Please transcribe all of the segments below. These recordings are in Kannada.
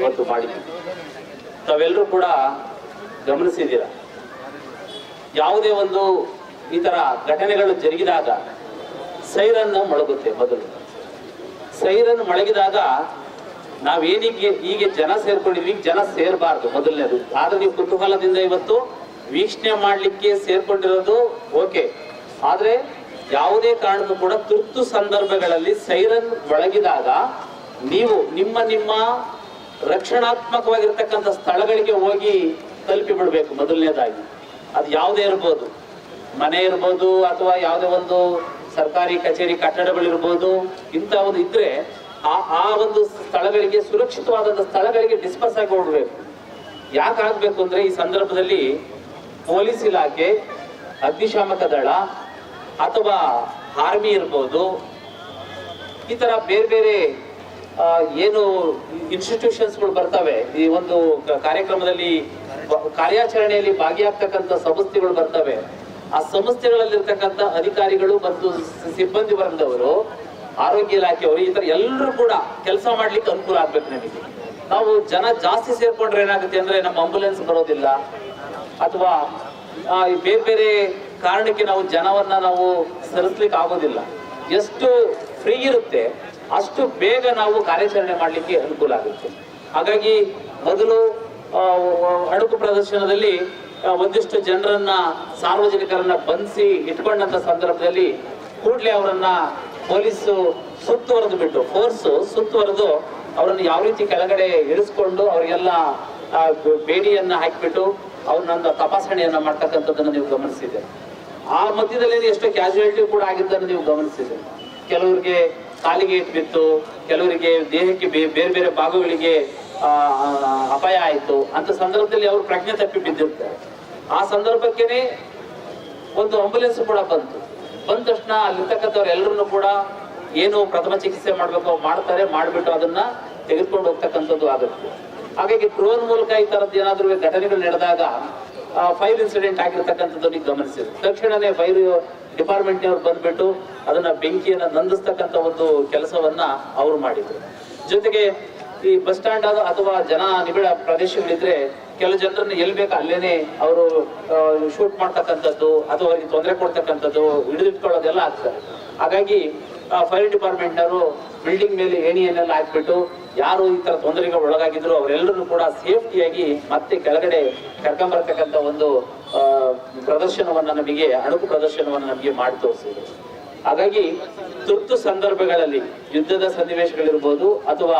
ಇವತ್ತು ಮಾಡಿದ್ವಿ. ತಾವೆಲ್ಲರೂ ಕೂಡ ಗಮನಿಸಿದ್ದೀರ? ಯಾವುದೇ ಒಂದು ಈ ತರ ಘಟನೆಗಳು ಜರುಗಿದಾಗ ಸೈರನ್ ಮೊಳಗುತ್ತೆ ಮೊದಲು. ಸೈರನ್ ಮೊಳಗಿದಾಗ ನಾವೇನಿಗೆ ಹೀಗೆ ಜನ ಸೇರ್ಕೊಂಡಿದ್ವಿ, ಜನ ಸೇರ್ಬಾರ್ದು ಮೊದಲನೇದು. ಆದ್ರೆ ನೀವು ಕುತೂಹಲದಿಂದ ಇವತ್ತು ವೀಕ್ಷಣೆ ಮಾಡ್ಲಿಕ್ಕೆ ಸೇರ್ಕೊಂಡಿರೋದು ಓಕೆ. ಆದ್ರೆ ಯಾವುದೇ ಕಾರಣಕ್ಕೂ ಕೂಡ ತುರ್ತು ಸಂದರ್ಭಗಳಲ್ಲಿ ಸೈರನ್ ಮೊಳಗಿದಾಗ ನೀವು ನಿಮ್ಮ ನಿಮ್ಮ ರಕ್ಷಣಾತ್ಮಕವಾಗಿರ್ತಕ್ಕಂಥ ಸ್ಥಳಗಳಿಗೆ ಹೋಗಿ ತಲುಪಿ ಬಿಡಬೇಕು ಮೊದಲನೇದಾಗಿ. ಅದು ಯಾವುದೇ ಇರ್ಬೋದು. ಮನೆ ಇರ್ಬೋದು ಅಥವಾ ಯಾವುದೇ ಒಂದು ಸರ್ಕಾರಿ ಕಚೇರಿ ಕಟ್ಟಡಗಳಿರ್ಬೋದು ಇಂಥ ಒಂದು ಇದ್ರೆ ಆ ಆ ಒಂದು ಸ್ಥಳಗಳಿಗೆ, ಸುರಕ್ಷಿತವಾದಂಥ ಸ್ಥಳಗಳಿಗೆ ಡಿಸ್ಪಸ್ ಆಗಿ ಹೋಗ್ಬೇಕು. ಯಾಕೆ ಆಗ್ಬೇಕು ಅಂದ್ರೆ ಈ ಸಂದರ್ಭದಲ್ಲಿ ಪೊಲೀಸ್ ಇಲಾಖೆ, ಅಗ್ನಿಶಾಮಕ ದಳ ಅಥವಾ ಆರ್ಮಿ ಇರ್ಬೋದು, ಈ ತರ ಬೇರೆ ಬೇರೆ ಏನು ಇನ್ಸ್ಟಿಟ್ಯೂಷನ್ಸ್ಗಳು ಬರ್ತವೆ, ಈ ಒಂದು ಕಾರ್ಯಕ್ರಮದಲ್ಲಿ ಕಾರ್ಯಾಚರಣೆಯಲ್ಲಿ ಭಾಗಿಯಾಗ್ತಕ್ಕಂಥ ಸಂಸ್ಥೆಗಳು ಬರ್ತವೆ. ಆ ಸಂಸ್ಥೆಗಳಲ್ಲಿರ್ತಕ್ಕಂಥ ಅಧಿಕಾರಿಗಳು ಮತ್ತು ಸಿಬ್ಬಂದಿ ವರ್ಗದವರು, ಆರೋಗ್ಯ ಇಲಾಖೆಯವರು, ಈ ತರ ಎಲ್ಲರೂ ಕೂಡ ಕೆಲಸ ಮಾಡ್ಲಿಕ್ಕೆ ಅನುಕೂಲ ಆಗ್ಬೇಕು ನಮಗೆ. ನಾವು ಜನ ಜಾಸ್ತಿ ಸೇರ್ಕೊಂಡ್ರೆ ಏನಾಗುತ್ತೆ ಅಂದ್ರೆ ನಮ್ಮ ಆಂಬುಲೆನ್ಸ್ ಬರೋದಿಲ್ಲ, ಅಥವಾ ಬೇರೆ ಬೇರೆ ಕಾರಣಕ್ಕೆ ನಾವು ಜನವನ್ನ ನಾವು ಸರಿಸ್ಲಿಕ್ಕೆ ಆಗೋದಿಲ್ಲ. ಎಷ್ಟು ಫ್ರೀ ಇರುತ್ತೆ ಅಷ್ಟು ಬೇಗ ನಾವು ಕಾರ್ಯಾಚರಣೆ ಮಾಡಲಿಕ್ಕೆ ಅನುಕೂಲ ಆಗುತ್ತೆ. ಹಾಗಾಗಿ ಮೊದಲು ಅಣುಕು ಪ್ರದರ್ಶನದಲ್ಲಿ ಒಂದಿಷ್ಟು ಜನರನ್ನ, ಸಾರ್ವಜನಿಕರನ್ನ ಬಂಧಿಸಿ ಇಟ್ಕೊಂಡಂತ ಸಂದರ್ಭದಲ್ಲಿ ಕೂಡಲೇ ಅವರನ್ನ ಪೊಲೀಸು ಸುತ್ತುವರೆದು ಬಿಟ್ಟು, ಫೋರ್ಸ್ ಸುತ್ತುವರೆದು ಅವರನ್ನು ಯಾವ ರೀತಿ ಕೆಳಗಡೆ ಇಳಿಸ್ಕೊಂಡು ಅವರಿಗೆಲ್ಲ ಬೇಡಿಯನ್ನ ಹಾಕಿಬಿಟ್ಟು ಅವ್ರನ್ನ ತಪಾಸಣೆಯನ್ನ ಮಾಡ್ತಕ್ಕಂಥದ್ದನ್ನು ನೀವು ಗಮನಿಸಿದೆ. ಆ ಮಧ್ಯದಲ್ಲಿ ಎಷ್ಟೋ ಕ್ಯಾಶುಯಾಲಿಟಿ ಕೂಡ ಆಗಿದ್ದನ್ನು ನೀವು ಗಮನಿಸಿದೆ. ಕೆಲವರಿಗೆ ಕಾಲಿಗೆ ಬಿತ್ತು, ಕೆಲವರಿಗೆ ದೇಹಕ್ಕೆ ಬೇರೆ ಬೇರೆ ಭಾಗಗಳಿಗೆ ಅಪಾಯ ಆಯಿತು. ಅಂತ ಸಂದರ್ಭದಲ್ಲಿ ಅವರು ಪ್ರಜ್ಞೆ ತಪ್ಪಿ ಬಿದ್ದಿರ್ತಾರೆ. ಆ ಸಂದರ್ಭಕ್ಕೇನೆ ಒಂದು ಆಂಬುಲೆನ್ಸ್ ಕೂಡ ಬಂತು. ಬಂದ ತಕ್ಷಣ ಅಲ್ಲಿರ್ತಕ್ಕಂಥವ್ರು ಕೂಡ ಏನು ಪ್ರಥಮ ಚಿಕಿತ್ಸೆ ಮಾಡಬೇಕು ಮಾಡ್ತಾರೆ, ಮಾಡಿಬಿಟ್ಟು ಅದನ್ನ ತೆಗೆದುಕೊಂಡು ಹೋಗ್ತಕ್ಕಂಥದ್ದು ಆಗುತ್ತೆ. ಹಾಗಾಗಿ ಡ್ರೋನ್ ಮೂಲಕ ಈ ತರದ್ದು ಏನಾದರೂ ಘಟನೆಗಳು ನಡೆದಾಗ ಫೈರ್ ಇನ್ಸಿಡೆಂಟ್ ಆಗಿರ್ತಕ್ಕಂಥದ್ದು ಗಮನಿಸಿದ್ರು ತಕ್ಷಣನೇ ಫೈರ್ ಡಿಪಾರ್ಟ್ಮೆಂಟ್ನವ್ರು ಬಂದ್ಬಿಟ್ಟು ಅದನ್ನ ಬೆಂಕಿಯನ್ನು ನಂದಿಸ್ತಕ್ಕಂಥ ಒಂದು ಕೆಲಸವನ್ನ ಅವ್ರು ಮಾಡಿದ್ರು. ಜೊತೆಗೆ ಈ ಬಸ್ ಸ್ಟ್ಯಾಂಡ್ ಅಥವಾ ಜನ ನಿಬಿಡ ಪ್ರದೇಶಗಳಿದ್ರೆ ಕೆಲವು ಜನರನ್ನ ಎಲ್ಲಿ ಬೇಕು ಅಲ್ಲೇನೆ ಅವರು ಶೂಟ್ ಮಾಡ್ತಕ್ಕಂಥದ್ದು ಅಥವಾ ಅವರಿಗೆ ತೊಂದರೆ ಕೊಡ್ತಕ್ಕಂಥದ್ದು ಹಿಡಿದಿಟ್ಕೊಳ್ಳೋದೆಲ್ಲ ಆಗ್ತದೆ. ಹಾಗಾಗಿ ಫೈರ್ ಡಿಪಾರ್ಟ್ಮೆಂಟ್ನವರು ಬಿಲ್ಡಿಂಗ್ ಮೇಲೆ ಏಣಿಯನ್ನೆಲ್ಲ ಹಾಕ್ಬಿಟ್ಟು ಯಾರು ಈ ತರ ತೊಂದರೆಗೆ ಒಳಗಾಗಿದ್ರು ಅವರೆಲ್ಲರೂ ಕೂಡ ಸೇಫ್ಟಿಯಾಗಿ ಮತ್ತೆ ಕೆಳಗಡೆ ಕರ್ಕೊಂಬರ್ತಕ್ಕಂಥ ಒಂದು ಪ್ರದರ್ಶನವನ್ನು ನಮಗೆ, ಅಣುಕು ಪ್ರದರ್ಶನವನ್ನ ನಮಗೆ ಮಾಡಿ ತೋರಿಸಿದ್ರು. ಹಾಗಾಗಿ ತುರ್ತು ಸಂದರ್ಭಗಳಲ್ಲಿ ಯುದ್ಧದ ಸನ್ನಿವೇಶಗಳಿರ್ಬೋದು ಅಥವಾ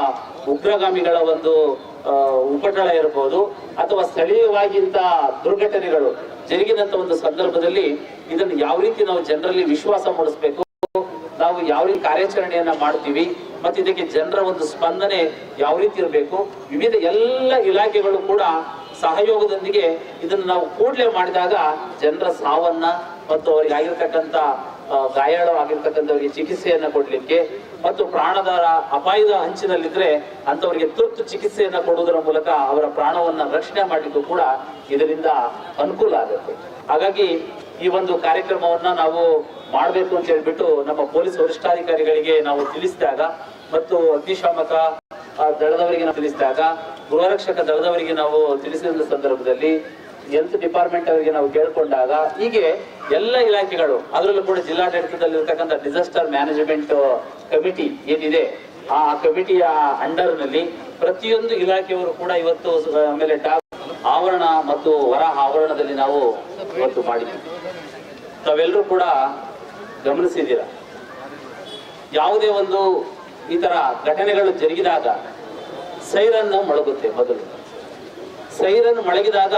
ಉಗ್ರಗಾಮಿಗಳ ಒಂದು ಉಪಟಳ ಇರಬಹುದು ಅಥವಾ ಸ್ಥಳೀಯವಾಗಿಂತ ದುರ್ಘಟನೆಗಳು ಜರುಗಿದಂತ ಒಂದು ಸಂದರ್ಭದಲ್ಲಿ ಇದನ್ನು ಯಾವ ರೀತಿ ನಾವು ಜನರಲ್ಲಿ ವಿಶ್ವಾಸ ಮೂಡಿಸ್ಬೇಕು, ನಾವು ಯಾವ ರೀತಿ ಕಾರ್ಯಾಚರಣೆಯನ್ನ ಮಾಡ್ತೀವಿ ಮತ್ತೆ ಇದಕ್ಕೆ ಜನರ ಒಂದು ಸ್ಪಂದನೆ ಯಾವ ರೀತಿ ಇರಬೇಕು? ವಿವಿಧ ಎಲ್ಲ ಇಲಾಖೆಗಳು ಕೂಡ ಸಹಯೋಗದೊಂದಿಗೆ ಇದನ್ನು ನಾವು ಕೂಡಲೇ ಮಾಡಿದಾಗ ಜನರ ಸಾವನ್ನ ಮತ್ತು ಅವರಿಗೆ ಆಗಿರ್ತಕ್ಕಂಥ ಆ, ಗಾಯಾಳು ಆಗಿರ್ತಕ್ಕಂಥವರಿಗೆ ಚಿಕಿತ್ಸೆಯನ್ನ ಕೊಡ್ಲಿಕ್ಕೆ ಮತ್ತು ಪ್ರಾಣದ ಅಪಾಯದ ಹಂಚಿನಲ್ಲಿದ್ರೆ ಅಂತವರಿಗೆ ತುರ್ತು ಚಿಕಿತ್ಸೆಯನ್ನು ಕೊಡುವುದರ ಮೂಲಕ ಅವರ ಪ್ರಾಣವನ್ನ ರಕ್ಷಣೆ ಮಾಡಲಿಕ್ಕೂ ಕೂಡ ಇದರಿಂದ ಅನುಕೂಲ ಆಗುತ್ತೆ. ಹಾಗಾಗಿ ಈ ಒಂದು ಕಾರ್ಯಕ್ರಮವನ್ನ ನಾವು ಮಾಡಬೇಕು ಅಂತ ಹೇಳ್ಬಿಟ್ಟು ನಮ್ಮ ಪೊಲೀಸ್ ವರಿಷ್ಠಾಧಿಕಾರಿಗಳಿಗೆ ನಾವು ತಿಳಿಸಿದಾಗ ಮತ್ತು ಅಗ್ನಿಶಾಮಕ ದಳದವರಿಗೆ ನಾವು ತಿಳಿಸಿದಾಗ, ಗೃಹರಕ್ಷಕ ದಳದವರಿಗೆ ನಾವು ತಿಳಿಸಿದ ಸಂದರ್ಭದಲ್ಲಿ ಹೆಲ್ತ್ ಡಿಪಾರ್ಟ್ಮೆಂಟ್ ಅವರಿಗೆ ನಾವು ಕೇಳ್ಕೊಂಡಾಗ ಹೀಗೆ ಎಲ್ಲ ಇಲಾಖೆಗಳು, ಅದರಲ್ಲೂ ಕೂಡ ಜಿಲ್ಲಾಡಳಿತದಲ್ಲಿ ಇರ್ತಕ್ಕಂಥ ಡಿಸಾಸ್ಟರ್ ಮ್ಯಾನೇಜ್ಮೆಂಟ್ ಕಮಿಟಿ ಏನಿದೆ, ಆ ಕಮಿಟಿಯ ಅಂಡರ್ನಲ್ಲಿ ಪ್ರತಿಯೊಂದು ಇಲಾಖೆಯವರು ಕೂಡ ಇವತ್ತು ಆಮೇಲೆ ಆವರಣ ಮತ್ತು ಹೊರ ಆವರಣದಲ್ಲಿ ನಾವು ಇವತ್ತು ಮಾಡಿದ್ವಿ. ತಾವೆಲ್ಲರೂ ಕೂಡ ಗಮನಿಸಿದ್ದೀರ? ಯಾವುದೇ ಒಂದು ಈ ತರ ಘಟನೆಗಳು ಜರುಗಿದಾಗ ಸೈರನ್ ಮೊಳಗುತ್ತೆ ಮೊದಲು. ಸೈರನ್ ಮೊಳಗಿದಾಗ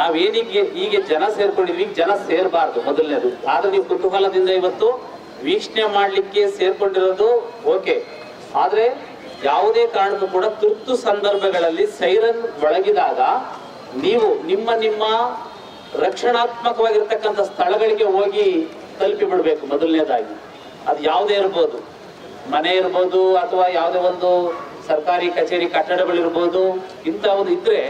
ನಾವೇನಿಗೆ ಹೀಗೆ ಜನ ಸೇರ್ಕೊಂಡಿದ್ವಿ, ಜನ ಸೇರಬಾರ್ದು ಮೊದಲನೇದು. ಆದ್ರೆ ನೀವು ಕುತೂಹಲದಿಂದ ಇವತ್ತು ವೀಕ್ಷಣೆ ಮಾಡಲಿಕ್ಕೆ ಸೇರ್ಕೊಂಡಿರೋದು, ಓಕೆ. ಆದ್ರೆ ಯಾವುದೇ ಕಾರಣಕ್ಕೂ ಕೂಡ ತುರ್ತು ಸಂದರ್ಭಗಳಲ್ಲಿ ಸೈರನ್ ಒಳಗಿದಾಗ ನೀವು ನಿಮ್ಮ ನಿಮ್ಮ ರಕ್ಷಣಾತ್ಮಕವಾಗಿರ್ತಕ್ಕಂಥ ಸ್ಥಳಗಳಿಗೆ ಹೋಗಿ ತಲುಪಿ ಬಿಡಬೇಕು ಮೊದಲನೇದಾಗಿ. ಅದು ಯಾವುದೇ ಇರ್ಬೋದು. ಮನೆ ಇರ್ಬೋದು ಅಥವಾ ಯಾವುದೇ ಒಂದು ಸರ್ಕಾರಿ ಕಚೇರಿ ಕಟ್ಟಡಗಳಿರ್ಬೋದು, ಇಂಥ ಒಂದು ಇದ್ರೆ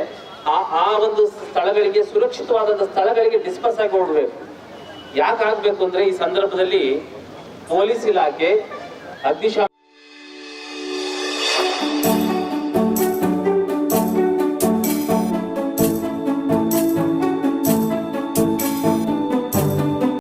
ಆ ಆ ಒಂದು ಸ್ಥಳಗಳಿಗೆ, ಸುರಕ್ಷಿತವಾದಂಥ ಸ್ಥಳಗಳಿಗೆ ಡಿಸ್ಪಸ್ ಆಗಿ ಹೋಗ್ಬೇಕು. ಯಾಕೆ ಆಗ್ಬೇಕು ಅಂದ್ರೆ ಈ ಸಂದರ್ಭದಲ್ಲಿ ಪೊಲೀಸ್ ಇಲಾಖೆ ಅಗ್ನಿಶಾಮಕ